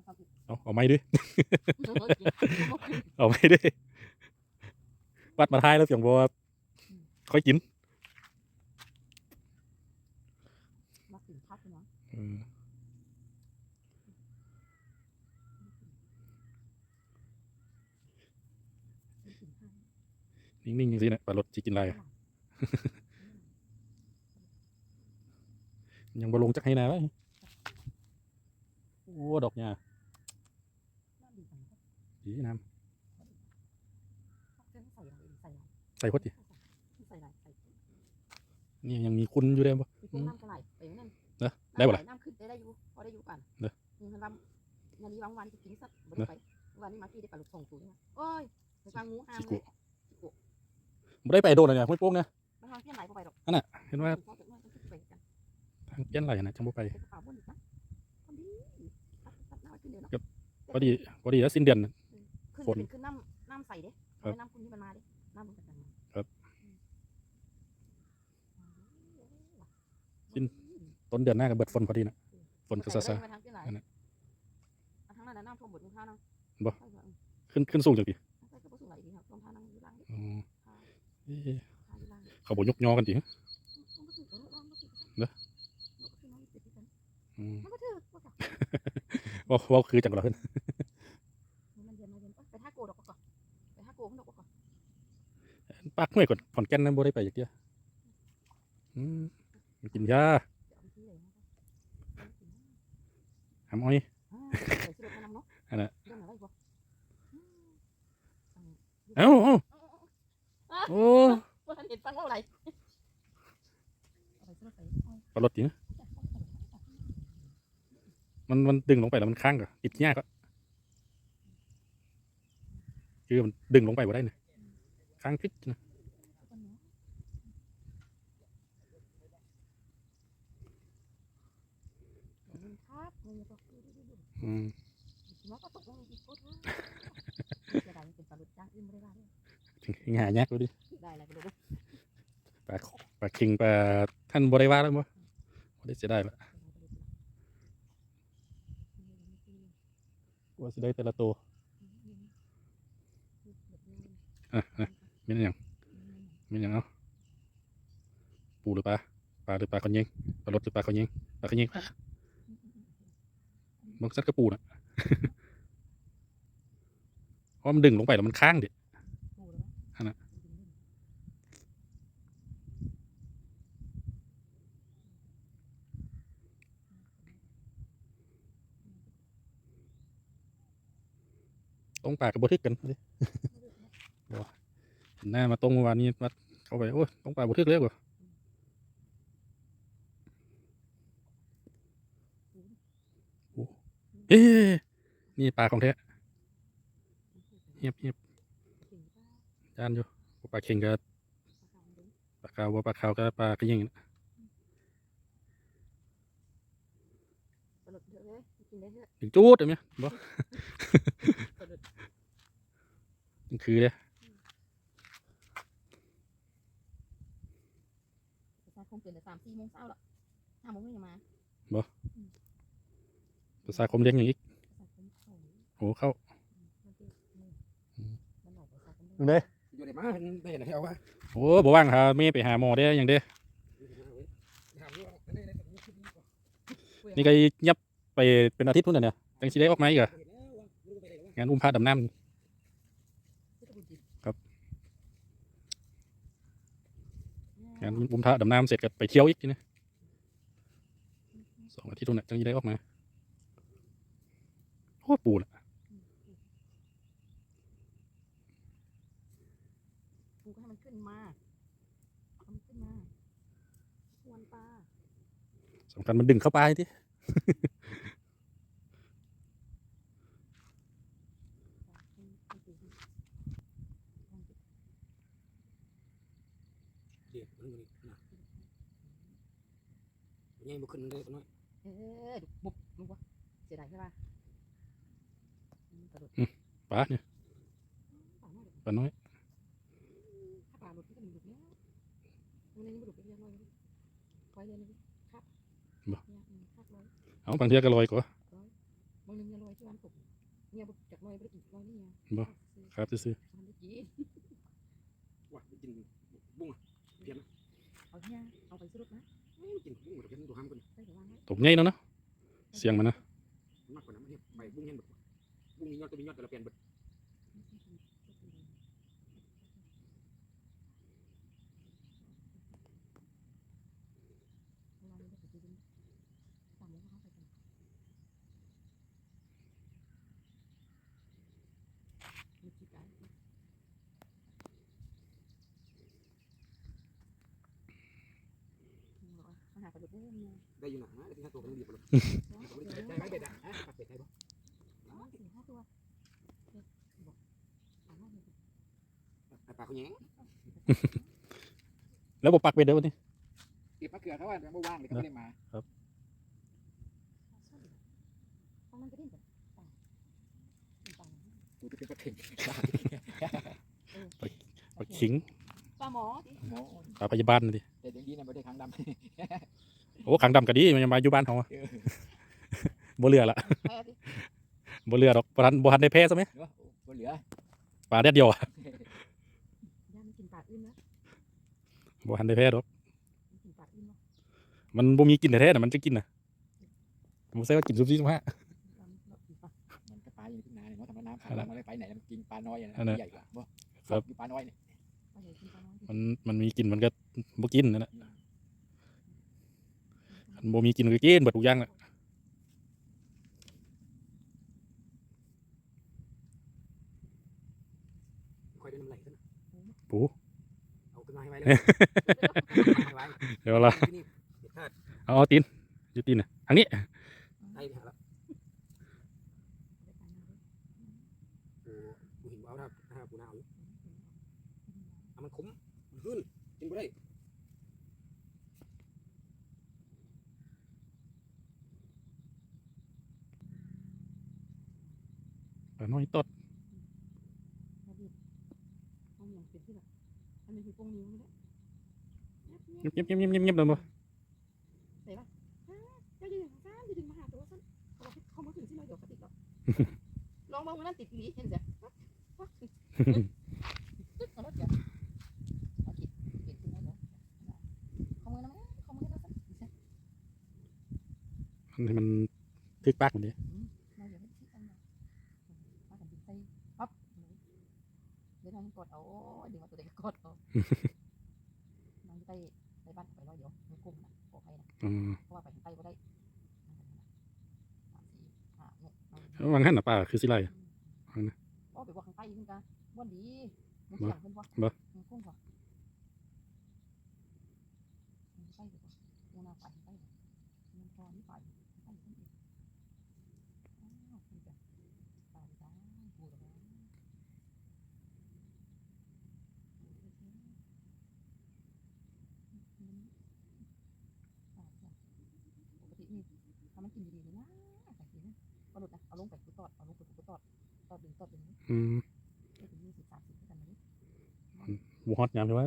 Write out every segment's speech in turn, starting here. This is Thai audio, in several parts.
แล้วครับเอาเอาไม้ด้วยเออจริงบ่ขึ้นเอาไม้ด้วยวัดมาท้ายแล้วเสียงบอกว่าค่อยกินมาขึ้นพักเนาะเออขึ้นพักนิ่งๆอย่างนี้นะปลารถจีกินอะไรอะยังบ่ลงจักให้นาไว้โอ้ ดอกหญ้าน่าดีจังครับ ดีน้เส้นใส่อะไรใส่อะไรำใส่พดดิใส่อะไรใส่นี่ยังมีคุณอยู่เลยบ่มีกุ้งน้ำกระไหลไปอย่างนั้นเนอะได้บ่ล่ะน้ำขึ้นได้ได้อยู่พอได้อยู่ก่อนเนอะนี่มันว่านานี้บางวันจะกินสักบ่ได้ไปวันนี้มาพี่ได้ปลาลูกส่งสูงโอ้ยไปฟังงูห้ามเลยบ่ได้ไปโดนอะไรเนี่ยห้วยโป้งนะมันทางเพี้ยนไหลเข้าไปหรอกเห็นว่าพ่อจะไม่ต้องคิดไปกันทางเปี้ยนไหลนะจังบ่ไปไปกระเป๋าบนอีกนะพอดีตัดตัดหน้าไว้ขึ้นเดียวเนาะพอดีพอดีแล้วสิ้นเดือน ขึ้นฝนเป็นขึ้นน้ำน้ำใสเด้ครับเอาน้ำคุณที่มันมาเด้น้ำมันกระจังมาครับอืมสิ้นต้นเดือนหน้าก็เบิดฝนพอดีนะฝนก็ซาซาไปทางที่ไหนอันนั้นเอาทางนั้นน่ะน้ำท่วมหมดทุกท่านั่งบ่ไปเถอะขึ้นขึ้นสูงจังพี่ไปก็บ่สูงไหลดีครับลงท่านั่งอยู่ล่างดิอ๋อท่าเอ๊ะท่าอยู่ล่างเขาบ่ยกยอกันติลงบ่ถึงเออลงบ่ถึงเนอะลงบ่ถึงน้องติดกันอืมลงบ่ถึงบ่จ้ะว่าว่าคือจังเราขึ้นมันเย็นมาเย็นไปท่าโกดอกก่อนไปท่าโกมันดอกก่อน ปักห้วยก่อนขอนแก่นนั้นบ่ได้ไปจักเที่ยอืมกินยาเดี๋ยวเอาไปที่เลยนะหำอ้อยอ่าใส่ชื่อรถมานำเนาะอันน่ะเรื่องอะไรบ่อืมเอ้าเอ้าเอาโอ้ๆบ่ทันเห็นฟังว่าอะไรเอาไปชื่อรถไปเอาปลารถติมันมันดึงลงไปแล้วมันค้างก็ติดยากก็คือมันดึงลงไปบ่ได้นะค้างพิษนะครับมึงก็ดูดูดูอืมมันก็ตกลงอีกโคตรจะได้เป็นปลาดุกจ้าง อื่นไม่ได้ว่าเลยหายากดูดิได้อะไรก็ดูปลาปลาคิงปลาท่านบ่ได้ว่าแล้วบ่บ่ได้เสียได้ละว่าสิได้แต่ละตัวอะอะมีอะไรอย่างมีอะไรอย่างเอาปูหรือปลาปลาหรือปลาคนยิงปลารถหรือปลาคนยิงปลาคนยิงปะมั นสัตว์กระปูน่ะเพราะมันดึงลงไปแล้วมันค้างดิอันะตรงปากกับบทึกกันดิบ่หน้ามาตรงเมื่อวานนี้มาเข้าไปโอ้ยตรงปากบทึกเลยกว่าโอ้ เอ๊ะนี่ปลาของแท้เงียบเงียบจานอยู่บ่ปลาเข่งกับปลาขาวบ่ปลาขาวกับปลากระยิงน่ะปลาดุกเยอะเลยกินได้เยอะถึงจูดเห็นไหมบ่ปลาดุกมันคือเลยประชาคมตื่นแต่สามสี่โมงเช้าละห้าโมงไม่ยัง มาภาษาคมเลี้ยงอย่างอีกประชาคมเขาโอ้เข้ามันเป็นมันหลอกประชาคมเด้อยู่ในบ้านได้นะเอาวะโอ้บ่ว่างหาไม่ไปหาหมอได้อย่างเด้ถามว่าได้ได้นี่ก็ยับไปเป็นอาทิตย์นู่นน่ะเนี่ยจังสิได้ออกมาอีกอะงานอุ้มพระดำน้ำงานอุ้มพระดำน้ำเสร็จก็ไปเที่ยวอีกทีนะสองอาทิตย์นู่นน่ะจังสิได้ออกมาโอ้ ปูน่ะปูก็ให้มันขึ้นมาเอามันขึ้นมาควนปลาสำคัญมันดึงเข้าไปที่เดี๋ยวมันมันนะยังบุขึ้นเลยตัวน้อยเออบุบมึงวะเสียดายใช่ป่ะ ปลาดุกปลาเนี่ยปลาน้อยปลาน้อยถ้าปลาหลุดก็จะมีหลุดเนี้ยมันนี่มันหลุดไปเรียบร้อยเลยคอยเรียนเลยครับเนี่ยครับร้อยเอาบางเทีก็ลอยกว่าบางนึงเนี่ยลอยที่วันตกเนี่ยจากลอยไปอีกลอยนี่ไงบ่ครับซื้อทำได้จีว่ะกินบุ้งอะเพี้ยนนะเอาเนี่ยเอาไปสรุปนะไม่กินบุ้งหมดเพี้ยนตัวห้ามกันใส่กระวังไว้ๆตกใหญ่เนาะเนาะเสียงมันนะมากกว่านั้นไม่ใไปบุ้งเห็นแบบบุ้ง มียอดตัวมียอดแต่ละเปลี่ยนแบบเวลาเราจะไปดูตามแล้วเขาไปกันมีจิตใจอาหารประดุกได้ยังไงได้อยู่หนาได้ที่ห้าตัวกันดีกว่าเลยได้ได้ไหไหมมเบ็เบ็ดดอะอะปักเป็ดไทยปะ สี่ห้าตัวเด็กเขาแย้งแล้วบ่ปักเบ็ดเด้อวันนี้เก็บมะเขือเขาว่ายังไม่ว่างเลยเขาไม่ได้มาตอนนั้นก็ดิ้นแบจะเป็นปลาเข็งปลาขิงปลาหมอปลาพยาบาลน่ะดิแต่ย่างนี้นะไม่ได้ครั้งดำโอ้ขังดำก็ดีมันยังมาอยู่บ้านเขาอะบ่เรือละ บ่เรือดอกบ่ทันบ่ทันได้แพ้ซะไหมเนาะบ่เหลือปลาแดดเดียวอะย่ามันกินปลาอื่นนะบ่ทันได้แพ้ดอกมันกินปลาอื่นเนาะมันบ่มีกินแท้ๆน่ะมันจะกินน่ะบ่ใช่ว่ากินซุบซิบซุบฮะเรากินปลามันก็ปลาอยู่นานเนาะทำน้ำขังมันไม่ไปไหนมันกินปลาน้อยนะอันนั้นใหญ่กว่าบ่ครับอยู่ปลาน้อยเนี่ยปลาใหญ่กินปลาน้อยมันมันมีกินมันก็บ่กินนั่นแหละมันบ่มีกินก็กินเบิดทุกอย่างแหละ คอยได้น้ำไหลขึ้น ปูเอาขึ้นมาให้ไว้เลยให้ไว้เดี๋ยวละที่นี่เด็ดขาดเอาเอาตีนอยู่ตีนน่ะทางนี้ได้ไปหาแล้วปูปูหินเอาถ้าถ้าปูนาเอาอยู่เอามันขมมันขึ้นกินไม่ได้ปลาน้อยตดเราดิเอาอย่างเป็นที่แบบอันนี้คือปงนิ้วไม่ได้เงียบเงียบเงียบเงียบเงียบเลยบ่เดี๋ยวจะดึงซ้ำจะดึงมาหาตัวสั้นเขาบอกเขามาถึงที่เราเดี๋ยวเขาติดแล้วลองมองมันนั่นติดลีเห็นเสียตึ๊ดเอารถเดี๋ยวเอากินกินขึ้นได้เดี๋ยวเขามือนะแม่เขามือนะสั้นมันให้มันทึกปากมันดิเราอย่าไปคิดอันนั้นมากันดินใส่ปั๊บเดี๋ยวมันกดเอาโอ้ยดึงมาตัวเด็กกดเอามันไปไปบ้านไปร้อยเดียวมันกุ้มนะบอกให้นะ อืม เพราะว่าไปทางใต้ก็ได้สามสี่ห้าหก วางหั่นน่ะปลาคือสิไรโอ้ไปบอกข้างใต้ขึ้นกันบ้วนดีมันเสียงขึ้นวะบ่มันกุ้งวะมันใต้ไปก่อนยังน่าไปทางใต้มันพอนี่ไปใต้ขึ้นอีกอ้าวคุณจะตายตายพูดแล้วปกตินี่ถ้ามันกินดีๆเลยนะแต่ทีนะ ก็หลุดนะเอาลงไปกูตอดเอาลงไปกูตอดตอดดึงตอดดึงอืมได้ถึงยี่สิบสามสิบกันเลยบ่ฮอดยามใช่ป่ะ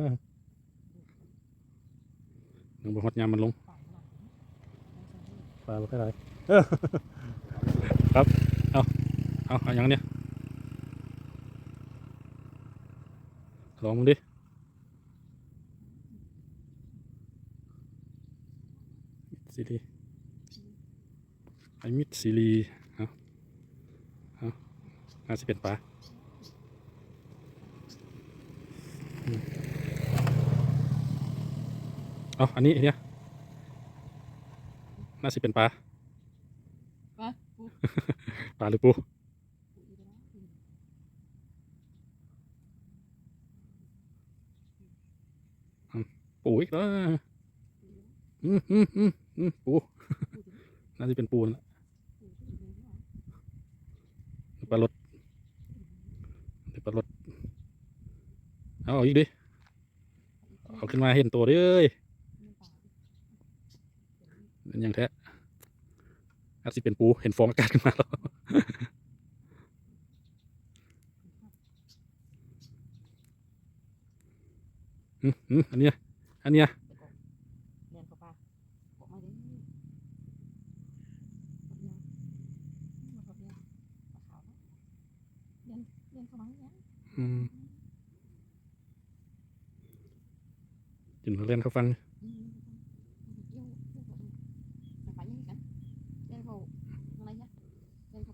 ยังบ่ฮอดยามมันลงต่างขนาดนี้ปลาบ่ค่อยไรเออครับ เอาเอาเอาอย่างเนี้ยลองมึงดิซีรีไอ้มิดซีรีเอาเอา น่าจะเป็นปลาอืมเอาอันนี้อันเนี้ยน่าจะเป็นปลามาปูปลาหรือปูปูอีกแล้วปูปูอีกแล้วอืมอืมอืมอืมปูน่าจะเป็นปูนั่นแหละปูอีกแล้วปลารด ปลารดเอาอีกดิเอาขึ้นมาเห็นตัวดิเอ้ยเป็นย่างแท้อาจจะเป็นปูเห็นฟองอากาศขึ้นมาแล้วอืมอันเนี้ยอันเนี้ย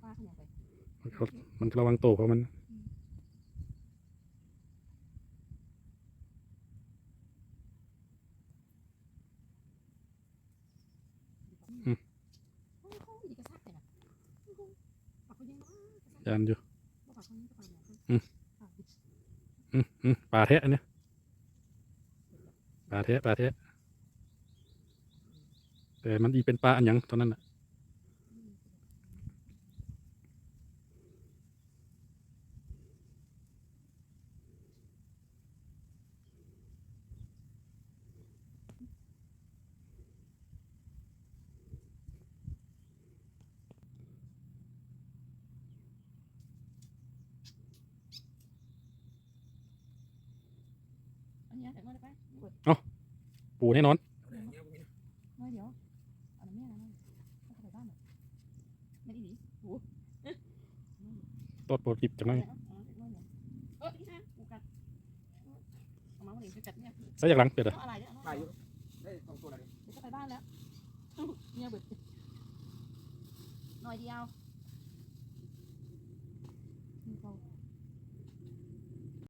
าเขาอย่างไปเขามันระวังโตเพราะมันอ้โหอีกกระซักเลยนะโอ้โหปากเขายังว่ากรานอยู่ปากเขายังกระซันอืม ปลาแทะอันเนี้ยปลาแทะปลาแทะแต่มันอีเป็นปลาอันยังตอนนั้นอะ อันนี้แต่เมื่อไรไปเปิดปูแน่นอนเอาได้เนี่ยพวกนี้นะไม่เดี๋ยวเอาน้ำเนี่ยนะไม่เข้าไปบ้านหรอกไม่ดีโอ้ตดโปรดหยิบจากไหนเออที่ห้ากูกัดเอามาวันนี้ไปกัดเนี่ยใส่จากหลังเปิดอะเอาอะไรเนี่ยได้อยู่ได้สองตัวเลยเดี๋ยวก็ไปบ้านแล้วเนี่ยเบิดหน่อยเดียว